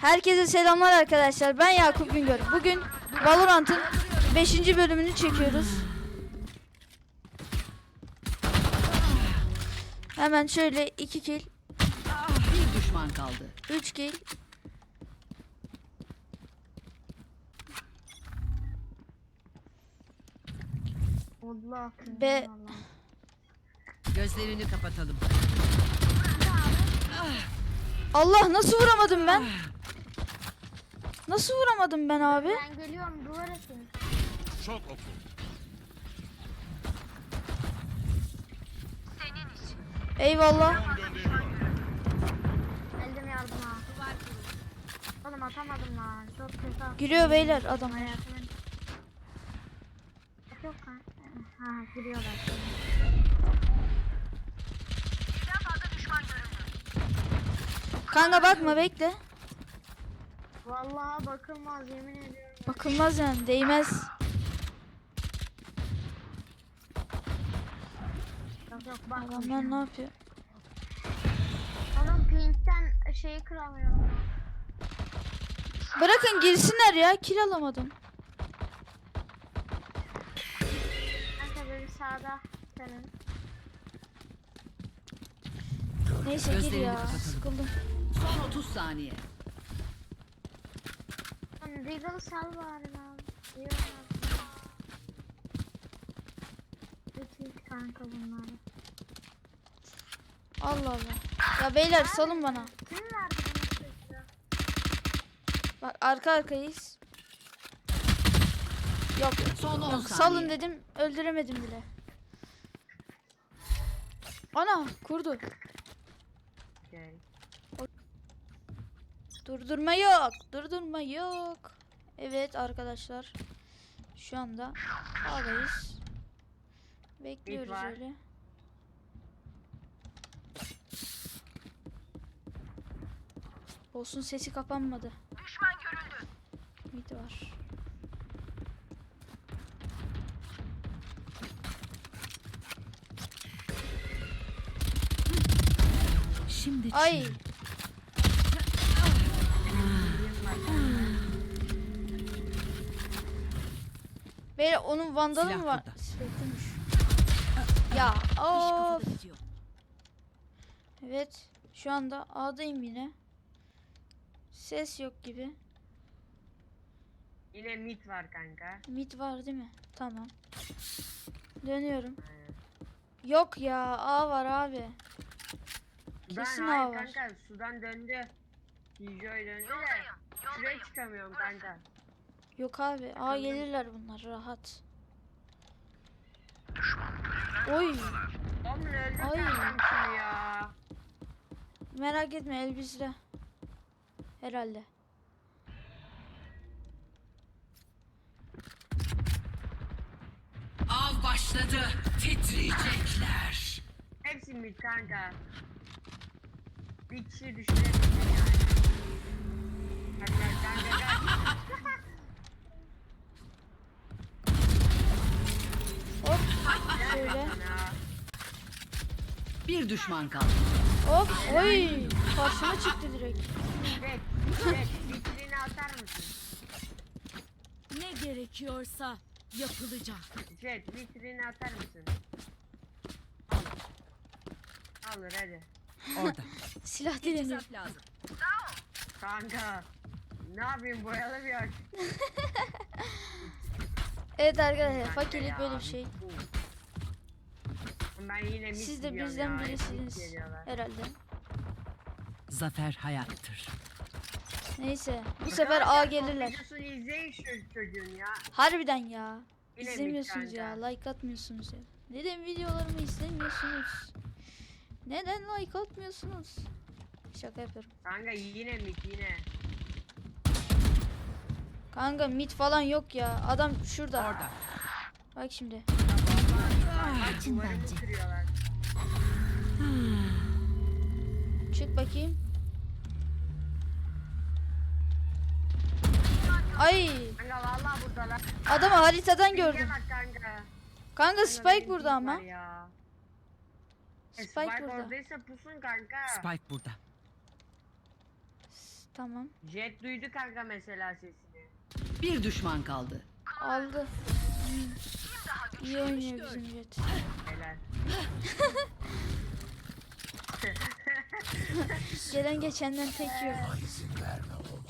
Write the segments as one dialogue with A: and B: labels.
A: Herkese selamlar arkadaşlar. Ben Yakup Güngör. Bugün Valorant'ın 5. bölümünü çekiyoruz. Hemen şöyle 2 kill,
B: Bir düşman kaldı.
A: 3 kill.
C: Allah.
A: Be
B: Gözlerini kapatalım.
A: Allah nasıl vuramadım ben? Nasıl vuramadım ben abi?
C: Ben geliyorum duvar atın.
D: Çok oku.
A: Eyvallah.
D: Gönderiliyor.
C: Geldim yardıma. Oğlum atamadım lan. Çok kötü attım.
A: Giriyor beyler adamlar.
C: Hayatımın. Yok lan. Ha giriyorlar.
A: Kanka bakma bekle.
C: Vallahi bakılmaz yemin ediyorum.
A: Bakılmaz yani değmez.
C: Yok yok bak.
A: Adamlar ne yapıyor?
C: Oğlum pinkten şeyi kıramıyorum.
A: Bırakın girsinler ya. Kill alamadım.
C: Kanka sağda senin.
A: Neyse gir
B: Gözlerini
A: ya. Sıkıldım.
B: Son 30 saniye.
C: Deagle sal bari lan. Bitir kanka bunları.
A: Allah Allah. Ya beyler salın bana.
C: Kim verdi bunu çocuğa?
A: Bak arka arkayız. Yok.
B: Son 10
A: yok
B: saniye.
A: salın dedim. Öldüremedim bile. Ana kurdu. Durdurma yok. Durdurma yok. Evet arkadaşlar. Şu anda A'dayız. Bekliyoruz öyle. Olsun sesi kapanmadı. Düşman görüldü. Mid var.
B: Şimdi
A: Ay. Beyler onun vandalı
B: Silah
A: mı var?
B: burada.
A: Ya of. Evet. Şu anda A'dayım yine. Ses yok gibi.
E: Yine mit var kanka.
A: Mid var değil mi? Tamam. Dönüyorum. Yok ya A var abi. Kesin
E: ben
A: A
E: hayır
A: var.
E: kanka sudan döndü. Dijoy döndü de şuraya çıkamıyorum kanka.
A: Yok abi. A gelirler bunlar rahat. Oy. Ay.
E: kankam şunu ya.
A: Merak etme el bizde. Herhalde.
B: Av başladı. Titriyecekler.
E: Hepsi mit kanka. Bir kişi düşürebildim yani. Hadi gel kanka gel.
A: Hop. Şöyle.
B: Bir düşman kaldı.
A: Hop. Oy. Karşıma çıktı direkt.
E: Jet, jet vitrini atar mısın?
F: Ne gerekiyorsa yapılacak.
E: Jet vitrini atar mısın? Alır. Alır hadi.
B: Orada.
A: Silah dileniyor.
B: Hesap lazım.
E: Kanka. Ne yapayım boyalı bir aç.
A: Evet arkadaşlar fakirlik böyle bir şey.
E: Ben yine
A: Siz de
E: diyorum
A: bizden
E: ya,
A: birisiniz
E: geliyorlar.
A: herhalde.
B: Zafer hayattır.
A: Neyse bu sefer A gelirler.
E: Videosunu izleyin şu çocuğun ya.
A: Harbiden ya.
E: Yine
A: İzlemiyorsunuz
E: bir
A: ya. Like atmıyorsunuz ya. Neden videolarımı izlemiyorsunuz? Neden like atmıyorsunuz? Şaka yapıyorum.
E: Kanka yine mit yine.
A: Kanka mit falan yok ya. Adam şurada.
B: Orada.
A: Bak şimdi.
E: Duvarımı kırıyorlar.
A: Çık bakayım. Ay.
E: Kanka vallahi buradalar.
A: Adamı haritadan gördüm.
E: kanka.
A: Spike burada ama. Spike burada.
E: oradaysa pusun kanka.
B: Spike burada.
A: Tamam.
E: Jet duydu kanka mesela sesini.
B: Bir düşman kaldı.
A: Aldı. İyi oynuyor bizim Jet.
E: Helal.
A: Gelen geçenden tek yok.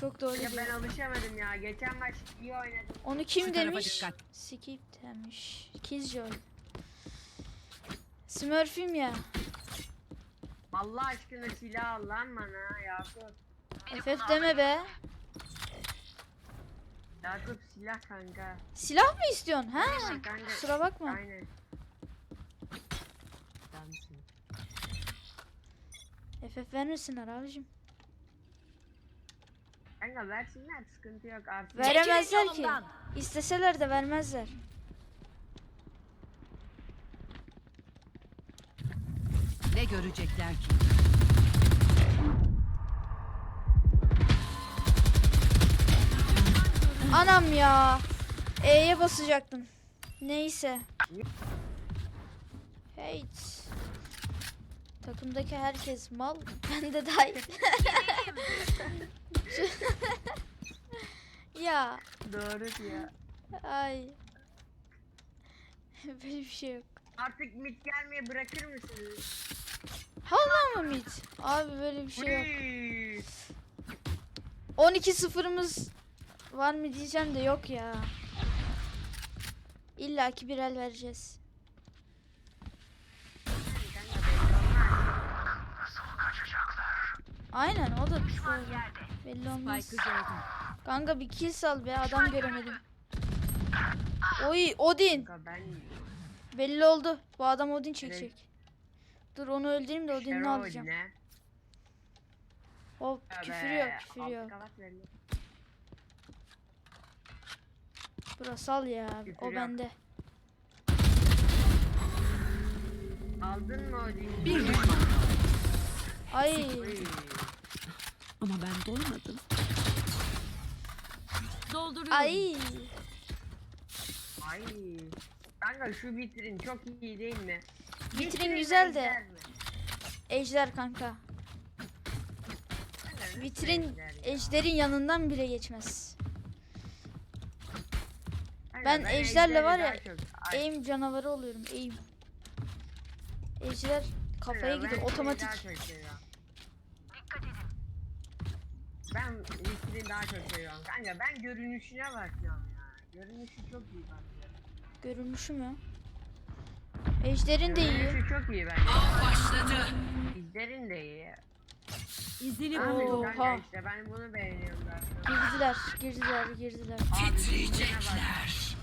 A: Çok doğru
E: Ya ben
A: diyor.
E: alışamadım ya. Geçen maç iyi oynadım.
A: Onu kim
B: Şu tarafa
A: demiş?
B: dikkat.
A: Skip demiş. Killjoy. Smurf'üm ya.
E: Allah aşkına silah al lan bana Yakup.
A: FF deme be.
E: Yakup silah kanka.
A: Silah mı istiyorsun? Ha?
E: Kanka.
A: Kusura bakma.
E: Aynen.
A: FF vermesinler abicim.
E: Kanka versinler sıkıntı yok artık.
A: Veremezler ki. İsteseler de vermezler.
B: Ne görecekler ki?
A: Anam ya. E'ye basacaktım. Neyse. Hate. Takımdaki herkes mal. Ben de dahil. ya.
E: Doğru diyor.
A: Ay. Böyle bir şey yok.
E: Artık mid gelmeye bırakır mısınız?
A: Hala mı mid? Abi böyle bir şey yok.
E: Uy!
A: 12 sıfırımız var mı diyeceğim de yok ya. İlla ki bir el vereceğiz. Aynen o da doğru. Belli olmaz. Kanka bir kill sal be adam göremedim. Oy Odin. Belli oldu. Bu adam Odin çekecek. Dur onu öldüreyim de Odin'i alacağım.
E: ne?
A: Hop küfür yok küfür yok. Burası al ya.
E: Küfür
A: O
E: yok.
A: bende.
E: Aldın mı o?
B: Bir düşman.
A: Ay.
B: Ama ben doymadım.
F: Dolduruyorum.
A: Ay.
E: Ay. Kanka şu vitrin çok iyi değil mi?
A: Vitrin güzel de.
E: ejder
A: kanka. Vitrin ejderin yanından bile geçmez.
E: Kanka,
A: ben ejderle var ya, Aim canavarı oluyorum. Aim. Ejder kafaya
E: ben
A: gidiyor otomatik.
E: Ben vitrin daha çok seviyorum. Kanka ben görünüşüne bakıyorum ya. Görünüşü çok iyi bence.
A: Görünüşü mü? Ejderin de iyi.
E: Görünüşü çok iyi bence.
B: Başladı.
E: Ejderin de iyi.
F: İzini.
A: Oha.
E: kanka işte ben bunu beğeniyorum zaten.
A: Girdiler, girdiler, girdiler.
B: Titriyecekler.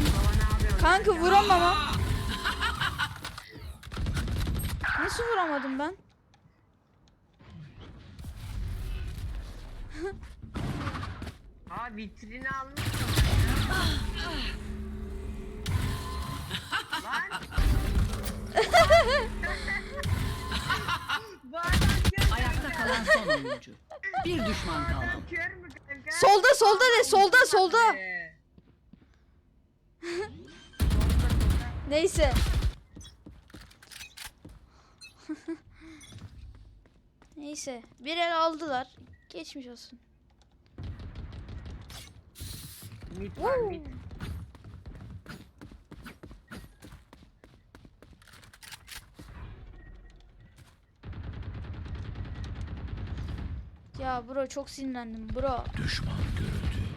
E: Baba ne yapıyorsun?
A: Kanka vuramam. Nasıl vuramadım ben?
E: Aa vitrini almış. Lan. Bu adam kör mü?
B: Ayakta kalan son oyuncu. Bir düşman
E: Bu adam
B: kaldı.
E: kör mü kanka?
A: Solda, solda de, solda, solda.
E: Ee,
A: Neyse. Neyse. Bir el aldılar. Geçmiş olsun.
E: Mit var mit.
A: Ya bro çok sinirlendim bro.
D: Düşman görüldü.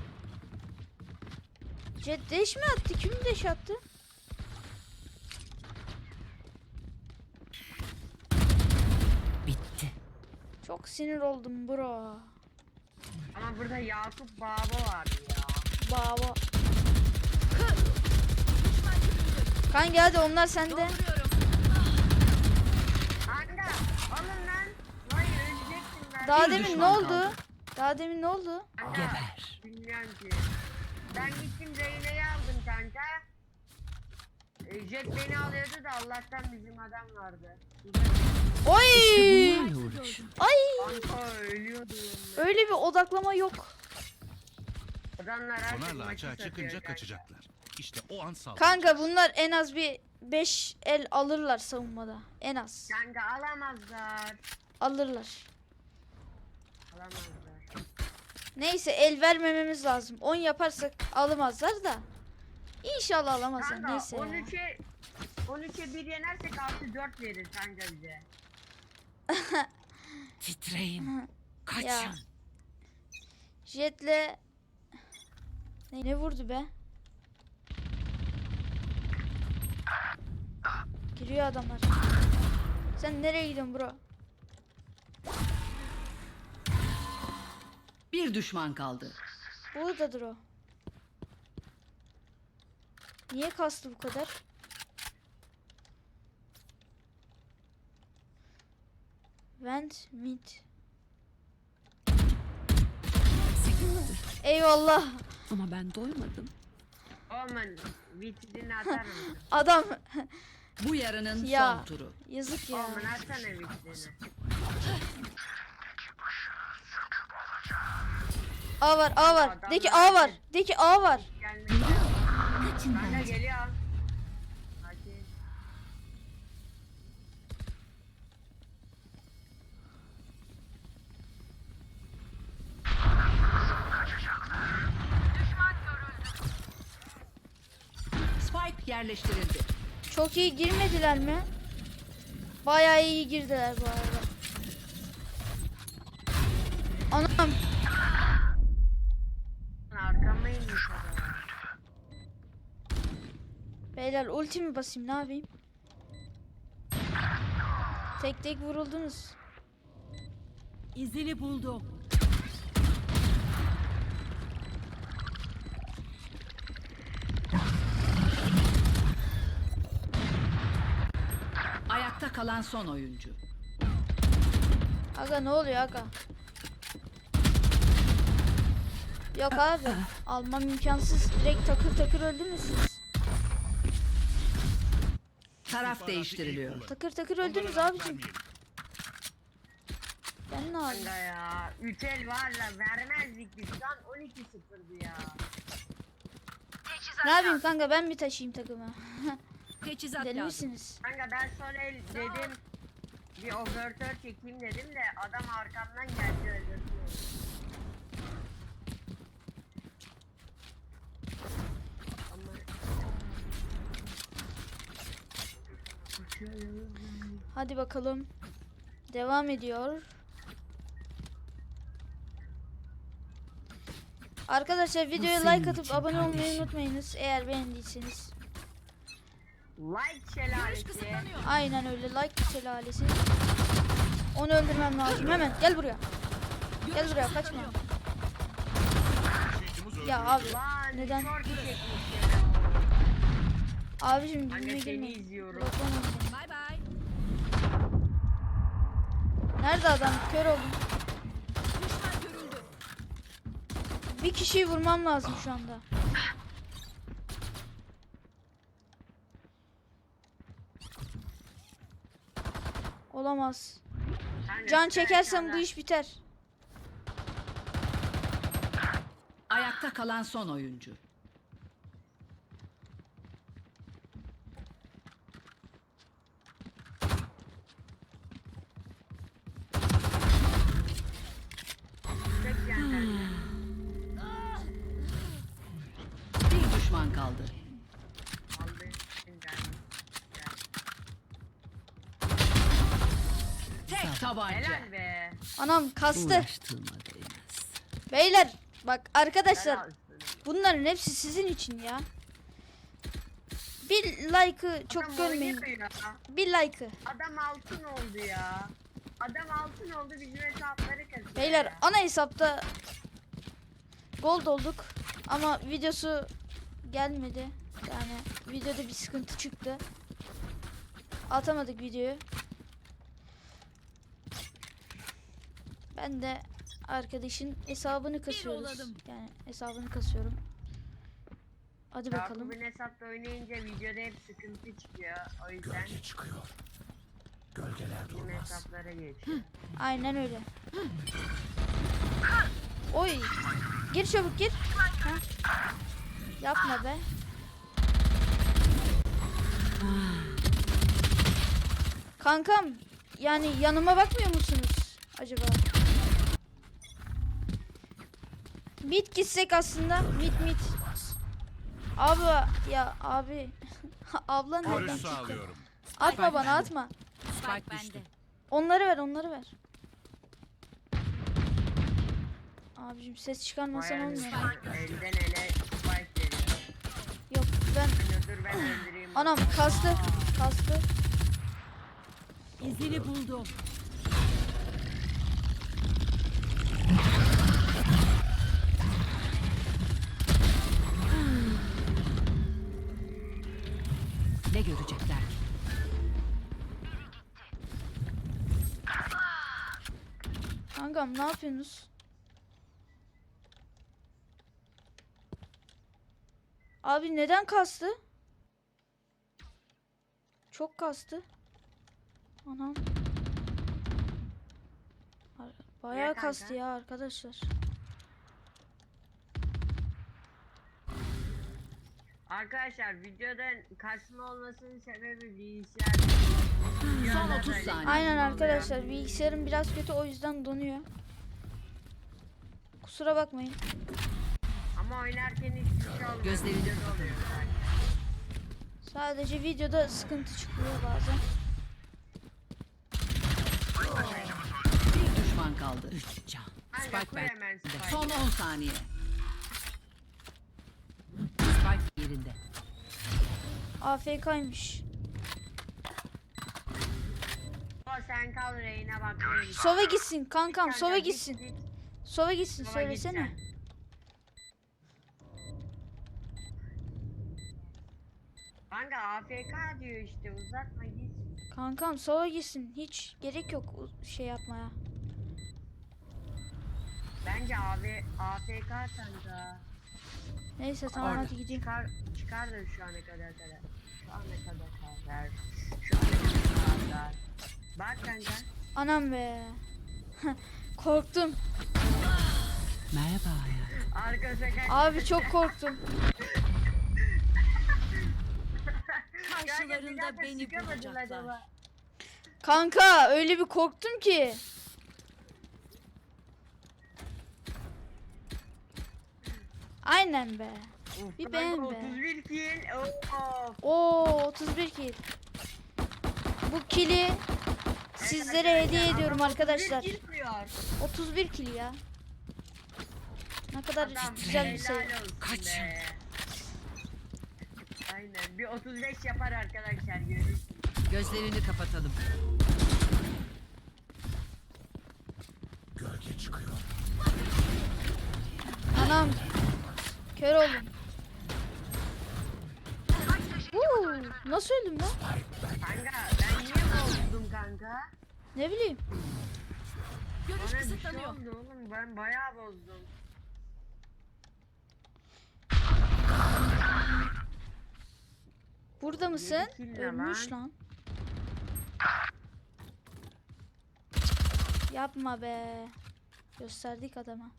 A: Jet dash mi attı? Kim dash attı?
B: Bitti.
A: Çok sinir oldum bro.
E: Ama burada Yakup Baba vardı ya.
A: Baba. Kanka hadi onlar sende.
E: Kanka alın lan. Vay öleceksin ben.
A: Daha
B: Bir
A: demin ne
B: düşman
A: oldu?
B: kaldı.
A: Daha demin ne oldu?
E: Kanka,
B: Geber.
E: Bilmiyorum ki. Ben gittim Reyne'yi aldım kanka. E, Jet beni alıyordu da Allah'tan bizim adam vardı.
A: Oy! Ay!
E: Kanka ölüyordu.
A: Öyle bir odaklama yok.
E: Adamlar maçı
D: açığa
E: satıyor
D: çıkınca
E: kanka.
D: kaçacaklar. İşte o an saldırı.
A: Kanka bunlar en az bir 5 el alırlar savunmada. En az.
E: Kanka alamazlar.
A: Alırlar.
E: Alamazlar.
A: Neyse el vermememiz lazım. 10 yaparsak alamazlar da. İnşallah alamazlar.
E: Kanka
A: Neyse ya.
E: 13'e 13'e 1 yenersek artı 4 verir kanka bize.
B: Titreyim. Kaçın.
A: Ya. Jetle ne, ne vurdu be? Giriyor adamlar. Sen nereye gidiyorsun bro?
B: Bir düşman kaldı.
A: Buradadır o. Niye kastı bu kadar? Vent mid. Eyvallah.
F: Ama ben doymadım.
E: Oğlum vitrini atar mısın?
A: Adam
B: Bu yarının
A: Ya.
B: son turu.
A: yazık ya.
E: Oğlum atsana vitrini.
A: A var, A var. De ki. A var. De ki A var.
E: Gelme. Kanka geliyor. Hadi.
B: Spike yerleştirildi.
A: Çok iyi girmediler mi? Bayağı iyi girdiler bu arada. Anam beyler ulti mi basayım ne yapayım? Tek tek vuruldunuz.
F: İzini buldum.
B: Ayakta kalan son oyuncu.
A: Aga ne oluyor aga? Yok abi. Almam imkansız. Direkt takır takır öldünüz.
B: Taraf değiştiriliyor.
A: Takır takır öldünüz abicim. Ben ne?
E: Kanka ya. 3 el var da vermezdik biz. Şu an 12-0'dı ya.
A: Ne yapayım kanka ben mi taşıyayım takımı?
F: Teçhizat
A: Deli
F: lazım.
A: misiniz?
E: Kanka ben son el dedim. Bir overtör çekeyim dedim de adam arkamdan geldi öldürdü. Ama...
A: Hadi bakalım. Devam ediyor. Arkadaşlar videoya
F: senin
A: like atıp abone olmayı
F: kardeşim.
A: unutmayınız eğer beğendiyseniz.
E: Like şelalesi.
A: Aynen öyle like şelalesi. Onu öldürmem lazım hemen gel buraya. Gel buraya kaçma. Ya abi Neden? Abicim
E: Kanka
A: dibime
E: seni izliyorum.
F: Bay bay.
A: Nerede adam? Kör oldum.
F: Düşman görüldü.
A: Bir kişiyi vurmam lazım şu anda. Olamaz. Can
E: sen
A: çekersem
E: sana-
A: bu iş biter.
B: Ayakta kalan son oyuncu. Düşman kaldı. Tek tabanca.
E: Helal be.
A: Anam kastı.
B: Uğraştığıma değmez.
A: Beyler bak arkadaşlar
E: Helal
A: bunların hepsi sizin için ya. Bir like'ı çok
E: Adam
A: görmeyin.
E: ya.
A: Bir like'ı.
E: Adam altın oldu ya. Adam altın oldu bizim hesapları kazıyor.
A: Beyler
E: ya.
A: ana hesapta gold olduk ama videosu gelmedi. Yani videoda bir sıkıntı çıktı. Atamadık videoyu. Ben de arkadaşın hesabını kasıyoruz. Yani hesabını kasıyorum. Hadi bakalım.
E: Yakup'un hesapta oynayınca videoda hep sıkıntı çıkıyor. O yüzden
D: çıkıyor. Gölgeler
E: bizim
D: durmaz.
E: hesaplara geçiyor.
A: Aynen öyle. Oy. Gir çabuk gir. Ha. Yapma be. Kankam yani yanıma bakmıyor musunuz acaba? Mid gitsek aslında. Mid mid. Abi ya abi. Abla nereden çıktı? Atma bana atma.
F: Spike bende.
A: Onları ver onları ver. Abicim ses çıkarmasan olmuyor.
E: elden ele spike geliyor.
A: Yok ben
E: Dur, ben öldüreyim.
A: anam kastı kastı.
F: İzini buldum.
B: Ne görecekler?
A: Kankam ne yapıyorsunuz? Abi neden kastı? Çok kastı. Anam. Bayağı kastı ya arkadaşlar.
E: Arkadaşlar videoda kasma olmasının sebebi bilgisayar.
B: Son 30 saniye.
A: Aynen arkadaşlar bilgisayarım biraz kötü o yüzden donuyor. Kusura bakmayın.
E: Ama oynarken hiçbir şey olmuyor.
B: Gözlerini
E: sadece.
A: Videoda sıkıntı çıkıyor bazen.
B: Bir düşman kaldı. Üç can. Spike ben. Son 10 saniye. Spike yerinde.
A: AFK'ymış.
E: O sen kal reyine bak.
A: Sova gitsin kankam
E: Kanka,
A: Sova
E: git,
A: gitsin.
E: git.
A: Sova gitsin söylesene.
E: Kanka AFK diyor işte uzatma git.
A: Kankam Sova gitsin. Hiç gerek yok şey yapmaya.
E: Bence abi AFK kanka.
A: Neyse tamam
B: Orada.
A: hadi gideyim.
E: Çıkar, çıkar da şu ana kadar kadar. Şu ana kadar kadar. Şu ana kadar. Bak kanka.
A: Anam be. korktum.
B: Merhaba hayat.
E: Arka sokak.
A: Abi çok korktum.
F: Karşılarında beni bulacaklar.
A: Kanka öyle bir korktum ki. Aynen be. Bir beğen be.
E: 31 kill.
A: Oo 31 kill. Bu kili sizlere hediye ediyorum arkadaşlar.
E: 31 kill diyor.
A: 31 kill ya. Ne kadar
E: Adam,
A: güzel bir
E: helal
A: sayı.
E: olsun
B: Kaç?
E: be. Aynen. Bir 35 yapar arkadaşlar görürsün.
B: Gözlerini kapatalım.
D: Gölge çıkıyor.
A: Anam. Kör oldum. Uuu, nasıl öldüm lan?
E: Kanka ben niye bozdum kanka?
A: Ne bileyim.
F: Görüş
E: Bana bir şey
F: kısıtlanıyor.
E: oldu oğlum ben bayağı bozdum.
A: Burada mısın? Ölmüş
E: lan?
A: Yapma be. Gösterdik adama.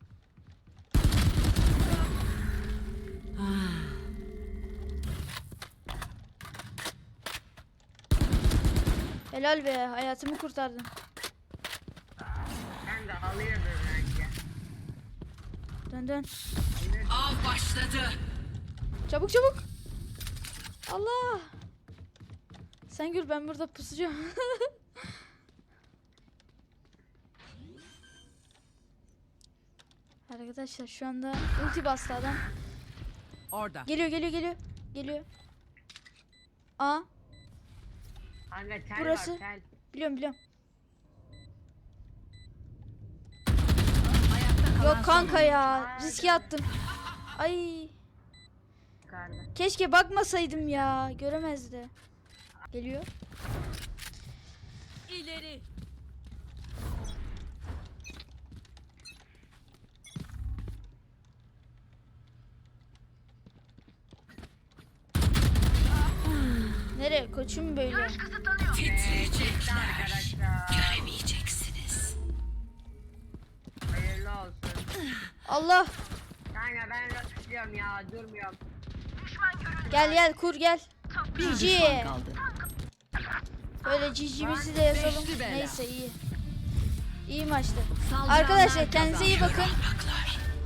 A: Helal be hayatımı kurtardın.
E: Kanka alıyordur bence.
A: Dön dön.
B: Av başladı.
A: Çabuk çabuk. Allah. Sen gül ben burada pusacağım. Arkadaşlar şu anda ulti bastı adam.
B: Orada.
A: Geliyor geliyor geliyor. Geliyor. Aa
E: Kanka tel
A: Burası.
E: var tel.
A: biliyorum biliyorum.
B: Ayakta kalan
A: Yok kanka ya. Riske attım. Ay
E: Yukarıda.
A: keşke bakmasaydım ya. Göremezdi. Geliyor.
F: İleri.
A: Nereye koçum böyle?
E: Titriyecekler. Arkadaşlar.
B: Göremeyeceksiniz.
E: Hayırlı olsun.
A: Allah.
E: Kanka ben rastlıyorum ya durmuyorum.
A: Gel gel kur gel.
B: Kaldı.
A: Böyle cicimizi de yazalım. Neyse iyi. İyi maçtı. Arkadaşlar kendinize iyi bakın.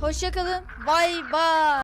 A: Hoşça kalın. Bay bay.